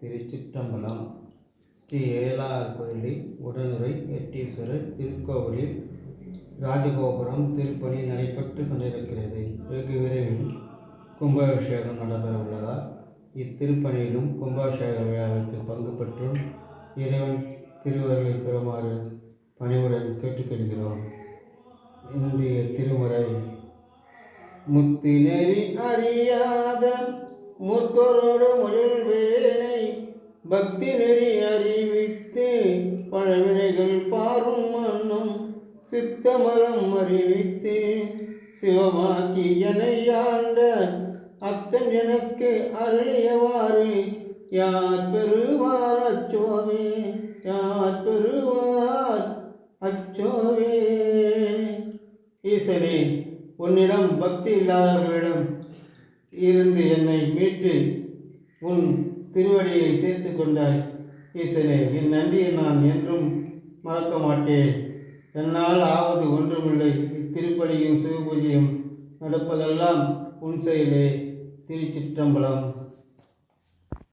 திருச்சிற்றம்பலம் ஸ்ரீ ஏழார் கோயிலில் உடனுரை எட்டீஸ்வரர் திருக்கோவிலில் ராஜகோபுரம் திருப்பணி நடைபெற்று கொண்டிருக்கிறது. வெகு விரைவில் கும்பாபிஷேகம் நடைபெற உள்ளதால் இத்திருப்பணியிலும் கும்பாபிஷேக விழாவிற்கு பங்கு பெற்றும் இறைவன் திருவருளை பெறுமாறு பணிவுடன் கேட்டுக்கொள்கிறோம். இன்றைய திருமுறை முத்தி அறியாத முற்கரோடு முயல்வேனை பக்தி நெறி அறிவித்து பழவினைகள் பாரும் மன்னும் சித்தமரம் அறிவித்து சிவமாக்கி என்னை அத்தன் எனக்கு அருளியவாறு யார் பெறுவார் அச்சோவே? யார் பெறுவார் அச்சோவே? ஈசனே உன்னிடம் பக்தி இல்லாதவர்களிடம் இருந்து என்னை மீட்டு உன் திருவடியை சேர்த்து கொண்டாய். ஈசனே என் நன்றியை நான் என்றும் மறக்க மாட்டேன். என்னால் ஆவது ஒன்றுமில்லை. இத்திருப்பணியும் சிவபூஜையும் நடப்பதெல்லாம் உன் செயலே. திருச்சிற்றம்பலம்.